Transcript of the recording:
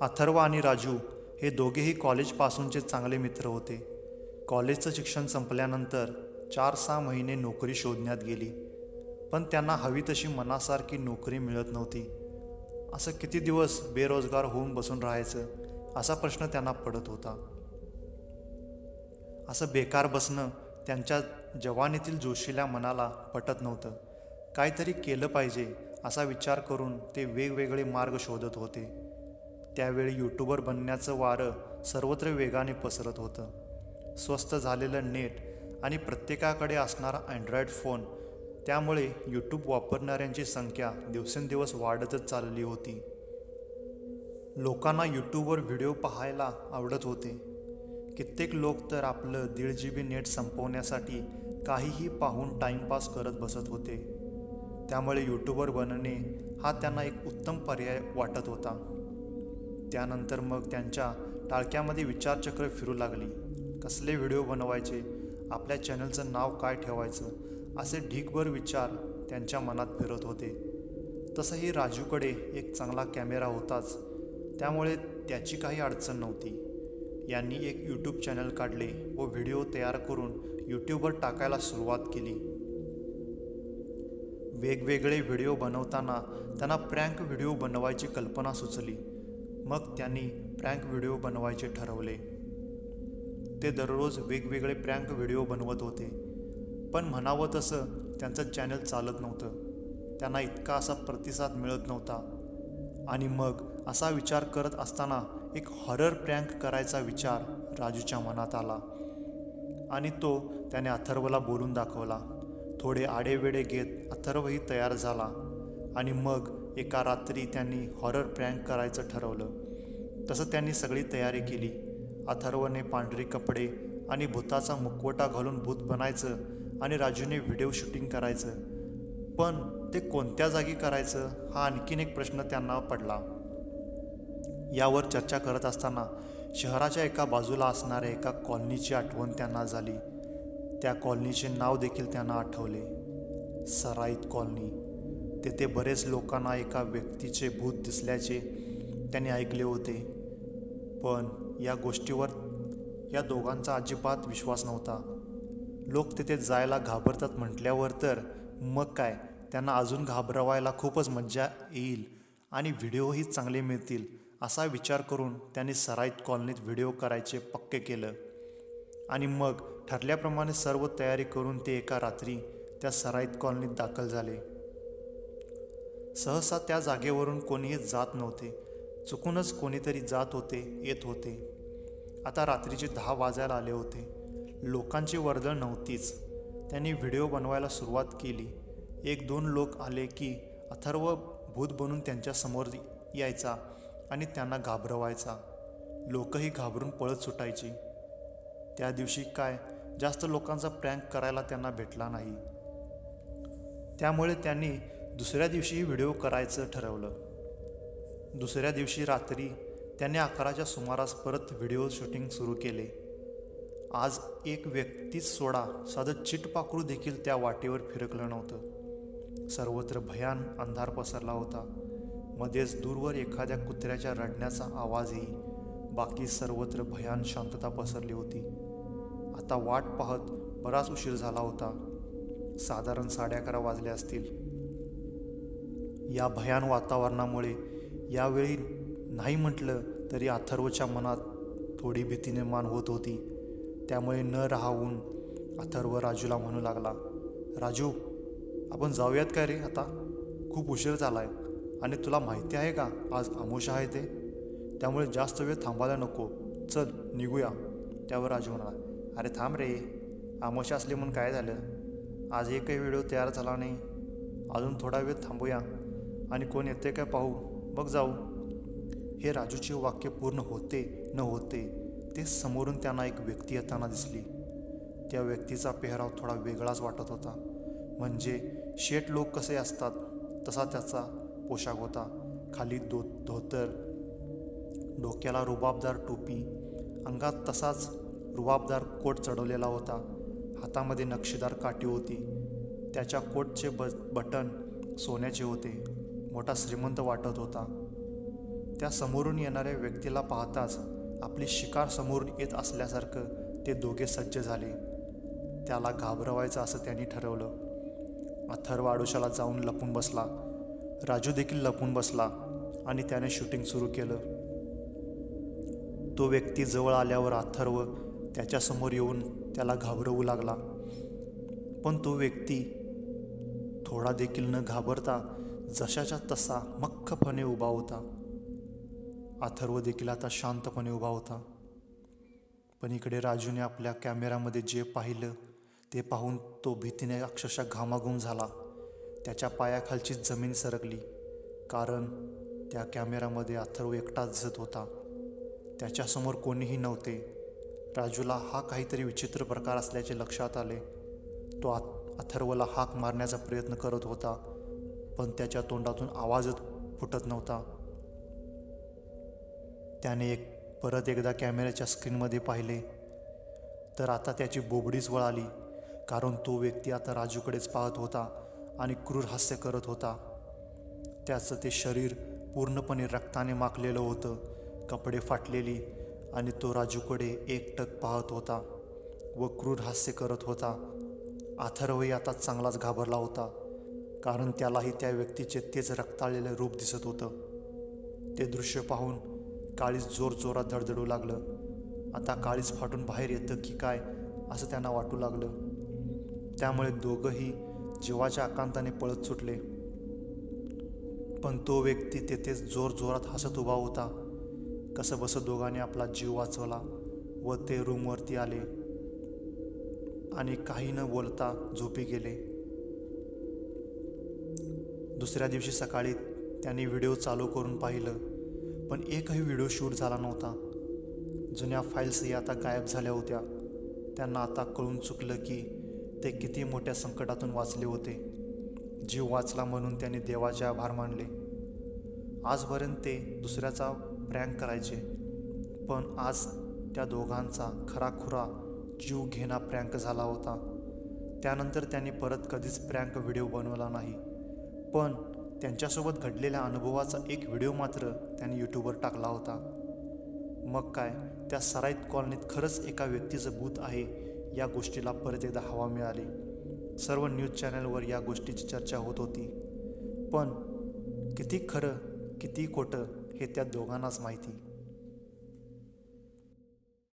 अथर्व आणि राजू हे दोघेही कॉलेजपासूनचे चांगले मित्र होते. कॉलेजचं शिक्षण संपल्यानंतर चार सहा महिने नोकरी शोधण्यात गेली. पण त्यांना हवी तशी मनासारखी नोकरी मिळत नव्हती. असं किती दिवस बेरोजगार होऊन बसून राहायचं असा प्रश्न त्यांना पडत होता. असं बेकार बसणं त्यांच्या जवानीतील जोशीला मनाला पटत नव्हतं. काहीतरी केलं पाहिजे असा विचार करून ते वेगवेगळे मार्ग शोधत होते. त्यावेळी यूट्यूबर बनण्याचं वारं सर्वत्र वेगाने पसरत होतं. स्वस्त झालेलं नेट आणि प्रत्येकाकडे असणारा अँड्रॉइड फोन त्यामुळे यूट्यूब वापरणाऱ्यांची संख्या दिवसेंदिवस वाढतच चालली होती. लोकांना यूट्यूबवर व्हिडिओ पाहायला आवडत होते. कित्येक लोक तर आपलं दीड जी बी नेट संपवण्यासाठी काहीही पाहून टाईमपास करत बसत होते. त्यामुळे यूट्यूबर बनणे हा त्यांना एक उत्तम पर्याय वाटत होता. त्यानंतर मग त्यांच्या टाळक्यामध्ये विचारचक्र फिरू लागली. कसले व्हिडिओ बनवायचे? आपल्या चॅनलचं नाव काय ठेवायचं? असे ढीकभर विचार त्यांच्या मनात फिरत होते. तसंही राजूकडे एक चांगला कॅमेरा होताच. त्यामुळे त्याची काही अडचण नव्हती. यांनी एक यूट्यूब चॅनल काढले व व्हिडिओ तयार करून यूट्यूबवर टाकायला सुरुवात केली. वेगवेगळे व्हिडिओ बनवताना त्यांना प्रँक व्हिडिओ बनवायची कल्पना सुचली. मग त्यांनी प्रँक व्हिडिओ बनवायचे ठरवले. ते दररोज वेगवेगळे प्रँक व्हिडिओ बनवत होते. पण म्हणावं तसं त्यांचं चॅनल चालत नव्हतं. त्यांना इतका असा प्रतिसाद मिळत नव्हता. आणि मग असा विचार करत असताना एक हॉरर प्रँक करायचा विचार राजूच्या मनात आला. आणि तो त्याने अथर्वला बोलून दाखवला. थोडे आडेवेडे घेत अथर्वही तयार झाला. आणि मग एका रात्री त्यांनी हॉरर प्रँक करायचं ठरवलं. तसं त्यांनी सगळी तयारी केली. अथर्वने पांढरे कपडे आणि भूताचा मुखवटा घालून भूत बनायचं आणि राजूने व्हिडिओ शूटिंग करायचं. पण ते कोणत्या जागी करायचं हा आणखीन एक प्रश्न त्यांना पडला. यावर चर्चा करत असताना शहराच्या एका बाजूला असणाऱ्या एका कॉलनीची आठवण त्यांना झाली. त्या कॉलनीचे नाव देखील त्यांना आठवले. सराईत कॉलनी. तेथे बरेच लोकांना एका व्यक्तीचे भूत दिसल्याचे त्यांनी ऐकले होते. पण या गोष्टीवर या दोघांचा अजिबात विश्वास नव्हता. लोक तिथे जायला घाबरतात म्हटल्यावर तर मग काय? त्यांना अजून घाबरवायला खूपच मज्जा येईल आणि व्हिडिओही चांगले मिळतील असा विचार करून त्यांनी सराईत कॉलनीत व्हिडिओ करायचे पक्के केलं. आणि मग ठरल्याप्रमाणे सर्व तयारी करून ते एका रात्री त्या सराईत कॉलनीत दाखल झाले. सहसा त्या जागेवरून कोणीही जात नव्हते. चुकूनच कोणीतरी जात होते येत होते. आता रात्रीचे दहा वाजायला आले होते. लोकांची वर्दळ नव्हतीच. त्यांनी व्हिडिओ बनवायला सुरुवात केली. एक दोन लोक आले की अथर्व भूत बनून त्यांच्यासमोर यायचा आणि त्यांना घाबरवायचा. लोकही घाबरून पळत सुटायची. त्या दिवशी काय? जास्त लोकांचा प्रँक करायला त्यांना भेटला नाही. त्यामुळे त्यांनी दुसऱ्या दिवशी व्हिडिओ करायचं ठरवलं. दुसऱ्या दिवशी रात्री त्याने अकराच्या सुमारास परत व्हिडिओ शूटिंग सुरू केले. आज एक व्यक्तीच सोडा साधं चिटपाखरू देखील त्या वाटेवर फिरकलं नव्हतं. सर्वत्र भयान अंधार पसरला होता. मध्येच दूरवर एखाद्या कुत्र्याच्या रडण्याचा आवाजही बाकी सर्वत्र भयान शांतता पसरली होती. आता वाट पाहत बराच उशीर झाला होता. साधारण साडे अकरा वाजले असतील. या भयान वातावरणामुळे यावेळी नाही म्हटलं तरी अथर्वच्या मनात थोडी भीती निर्माण होत होती. त्यामुळे न राहून अथर्व राजूला म्हणू लागला राजू आपण जाऊयात का रे आता? खूप उशीर झाला आहे आणि तुला माहिती आहे का आज आमोशा आहे ते? त्यामुळे जास्त वेळ थांबायला नको. चल निघूया. त्यावर राजू म्हणाला अरे थांब रे आमोशा असली म्हणून काय झालं? आज एकही व्हिडिओ तयार झाला नाही. अजून थोडा वेळ थांबूया. आणि कोण येते काय पाहू? बघ जाऊ. हे राजूचे वाक्य पूर्ण होते न होते ते समोरून त्यांना एक व्यक्ती येताना दिसली. त्या व्यक्तीचा पेहराव थोडा वेगळाच वाटत होता. म्हणजे शेट लोक कसे असतात? तसा त्याचा पोशाख होता. खाली दो धोतर डोक्याला रुबाबदार टोपी अंगात तसाच रुबाबदार कोट चढवलेला होता. हातामध्ये नक्षीदार काठी होती. त्याच्या कोटचे ब बटन सोन्याचे होते. मोठा श्रीमंत वाटत होता. त्या समोरून येणाऱ्या व्यक्तीला पाहताच आपली शिकार समोरून येत असल्यासारखं ते दोघे सज्ज झाले. त्याला घाबरवायचं असं त्यांनी ठरवलं. अथर्व आडोशाला जाऊन लपून बसला. राजू देखील लपून बसला आणि त्याने शूटिंग सुरू केलं. तो व्यक्ती जवळ आल्यावर अथर्व त्याच्यासमोर येऊन त्याला घाबरवू लागला. पण तो व्यक्ती थोडा देखील न घाबरता जशाच्या तसा मख्खपणे उभा होता. अथर्व देखील आता शांतपणे उभा होता. पण इकडे राजूने आपल्या कॅमेऱ्यामध्ये जे पाहिलं ते पाहून तो भीतीने अक्षरशः घामाघूम झाला. त्याच्या पायाखालची जमीन सरकली कारण त्या कॅमेऱ्यामध्ये अथर्व एकटाच दिसत होता. त्याच्यासमोर कोणीही नव्हते. राजूला हा काहीतरी विचित्र प्रकार असल्याचे लक्षात आले. तो आ अथर्वला हाक मारण्याचा प्रयत्न करत होता. पण त्याच्या तोंडातून आवाजच फुटत नव्हता. त्याने एक परत एकदा कॅमेऱ्याच्या स्क्रीनमध्ये पाहिले तर आता त्याची बोबडीच वळाली कारण तो व्यक्ती आता राजूकडेच पाहत होता आणि क्रूर हास्य करत होता. त्याचं ते शरीर पूर्णपणे रक्ताने माखलेलं होतं कपडे फाटलेली आणि तो राजूकडे एकटक पाहत होता व क्रूर हास्य करत होता. अथर्वही आता चांगलाच घाबरला होता. कारण त्यालाही त्या व्यक्तीचे तेच रक्ताळलेले रूप दिसत होतं. ते दृश्य पाहून काळीज जोर जोरात धडधडू लागलं. आता काळीज फाटून बाहेर येतं की काय असं त्यांना वाटू लागलं. त्यामुळे दोघंही जीवाच्या आकांताने पळत सुटले. पण तो व्यक्ती तेथेच जोर जोरात हसत उभा होता. कसं बसं दोघांनी आपला जीव वाचवला व ते रूमवरती आले आणि काही न बोलता झोपी गेले. दुसऱ्या दिवशी सकाळी त्यांनी व्हिडिओ चालू करून पाहिलं पण एकही व्हिडिओ शूट झाला नव्हता. जुन्या फाईल्सही आता गायब झाल्या होत्या. त्यांना आता कळून चुकलं की ते किती मोठ्या संकटातून वाचले होते. जीव वाचला म्हणून त्यांनी देवाचे आभार मानले. आजपर्यंत ते दुसऱ्याचा प्रँक करायचे पण आज त्या दोघांचा खराखुरा जीव घेणा प्रँक झाला होता. त्यानंतर त्यांनी परत कधीच प्रँक व्हिडिओ बनवला नाही. पण त्यांच्यासोबत घडलेल्या अनुभवाचा एक व्हिडिओ मात्र त्याने यूट्यूबवर टाकला होता. मग काय त्या सराईत कॉलनीत खरंच एका व्यक्तीचं भूत आहे या गोष्टीला परत एकदा हवा मिळाली. सर्व न्यूज चॅनलवर या गोष्टीची चर्चा होत होती. पण किती खरं किती खोटं हे त्या दोघांनाच माहिती.